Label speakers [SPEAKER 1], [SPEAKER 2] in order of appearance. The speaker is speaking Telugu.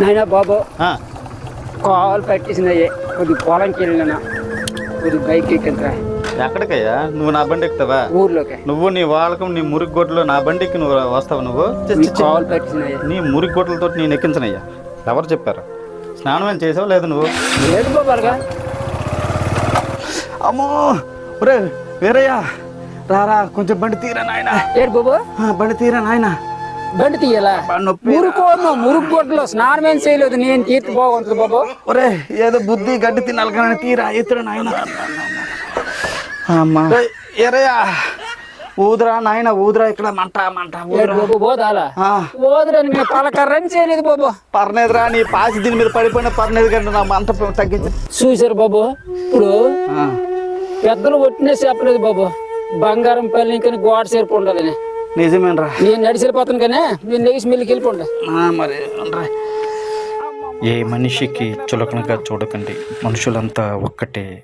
[SPEAKER 1] నాయనా బాబు కాలు పట్టేసినాయి. కొద్ది పొలంకి వెళ్ళినా కొద్ది బైక్ ఎక్కిందిరా.
[SPEAKER 2] ఎక్కడికయ్యా? నువ్వు నా బండి ఎక్కుతావా?
[SPEAKER 1] ఊర్లోకి.
[SPEAKER 2] నువ్వు నీ వాళ్ళకం నీ మురికి గొడ్లు నా బండికి నువ్వు వస్తావు నువ్వు.
[SPEAKER 1] కాలు పట్టేసినాయి.
[SPEAKER 2] నీ మురికి గొడ్లతో నేను ఎక్కించనయ్యా. ఎవరు చెప్పారు? స్నానం ఏం చేసావు లేదు నువ్వు?
[SPEAKER 1] లేదు బాబు అలాగా
[SPEAKER 2] అమ్మో ఒరే వేరయ్యా. రారా కొంచెం బండి తీరా నాయన.
[SPEAKER 1] ఏడు బాబు?
[SPEAKER 2] బండి తీరా నాయన.
[SPEAKER 1] బండి తీయాలా? మురుకోను మురుగు కొట్లో స్నానం ఏం చేయలేదు. నేను తీర్చి బాగుంటుంది బాబు.
[SPEAKER 2] ఒరే ఏదో బుద్ధి గడ్డి తినాలి కానీ తీరా ఎత్తురా నాయన. అమ్మా. ఊదురా నాయన ఊదురా ఇక్కడ మంట మంట
[SPEAKER 1] బాబు పోదాలా పోదురని మేము పలకర్రని చేయలేదు బాబు.
[SPEAKER 2] పర్నేదురా నీ పాసి దీని మీద పడిపోయిన పర్నేది కంటే నా మంట తగ్గించి.
[SPEAKER 1] చూసారు బాబు? ఇప్పుడు పెద్దలు కొట్టినే చెప్పలేదు బాబు. బంగారం పల్లి ఇంకా గోడ చేరుపు ఉండాలని
[SPEAKER 2] నిజమేనరా.
[SPEAKER 1] నేను నడిచి వెళ్ళిపోతాను కానీ నేను లేచి మిల్లికి వెళ్ళిపోండి.
[SPEAKER 2] మరి
[SPEAKER 3] ఏ మనిషికి చులకనగా చూడకండి. మనుషులంతా ఒక్కటే.